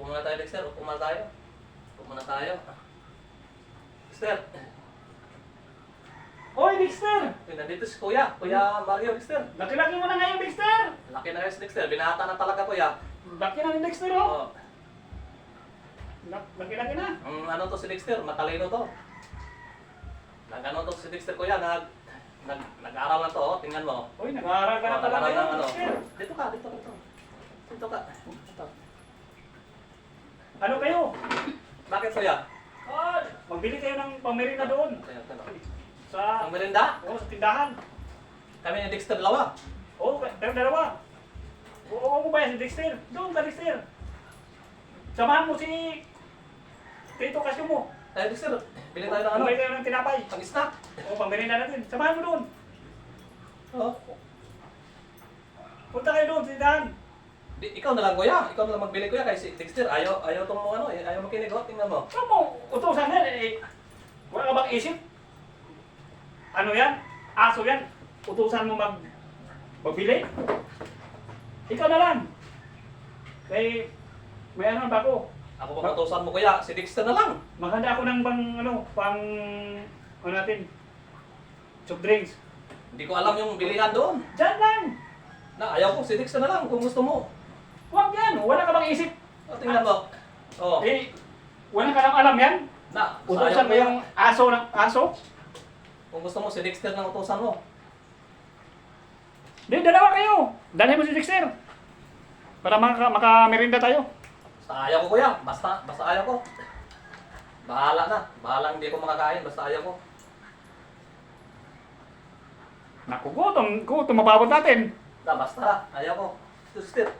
Upo muna tayo, Dexter. Upo muna tayo. Upo muna tayo. Dexter. Hoy, Dexter! Uy, nandito si Kuya. Kuya Mario, Dexter. Laki-laki mo na ngayon, Dexter! Laki na kayo si Dexter. Binata na talaga, Kuya. Laki na ni Dexter, oh. Oo. Laki-laki na. Mm, ano to si Dexter? Matalino to. Nagano to si Dexter, Kuya. Nag, nag, nag-aral na to. oh. Tingnan mo. Hoy, nag-aaral ka na Oh, talaga nag-aral. Dexter. Dito ka, dito, dito. Dito ka. Dito. Ano kayo? Bakit Kuya? Ah, magbili kayo ng pamerina doon. Sa, Ang merinda? oh, sa tindahan. Kami ni Dexter dalawa. Oo, oh, pero dalawa. Oo, oo mo ba yan si Dexter? Doon ka, Dexter. Samahan mo si Tito Kasyo mo. Eh Dexter, bili tayo ng ano? Bumili kayo ng tinapay. Pang snack. O, pamerina natin. Samahan mo doon. Oh. Punta kayo doon sa tindahan. Di, ikaw na lang kuya, ikaw na lang magbili kuya kay si Dexter ayaw ayaw tong ano, eh, ayaw makinig oh, tingnan mo. Ano mo, utusan yan eh. Wala ka bang isip? Ano yan? Aso yan. Utusan mo mag... magbili? Ikaw na lang. Kay... May ano ba ako? Ako pa utusan mo kuya, si Dexter na lang. Maghanda ako ng bang ano, pang... ano natin? Soft drinks. Hindi ko alam yung bilihan doon. Diyan lang! Na ayaw ko si Dexter na lang kung gusto mo. Huwag yan! Wala ka bang isip? Oh, tingnan mo. Oh. Eh, wala ka lang alam yan? Na, Utusan mo yung aso ng aso? Kung gusto mo si Dexter na utusan mo. Di, dalawa kayo! Dalhin mo si Dexter! Para maka, makamerinda tayo. Basta ayaw ko kuya, basta basta ayaw ko. Bahala na. Bahala hindi ko makakain, basta ayaw ko. Naku, gutom, gutom mababot natin. Na, basta ayaw ko. Dexter.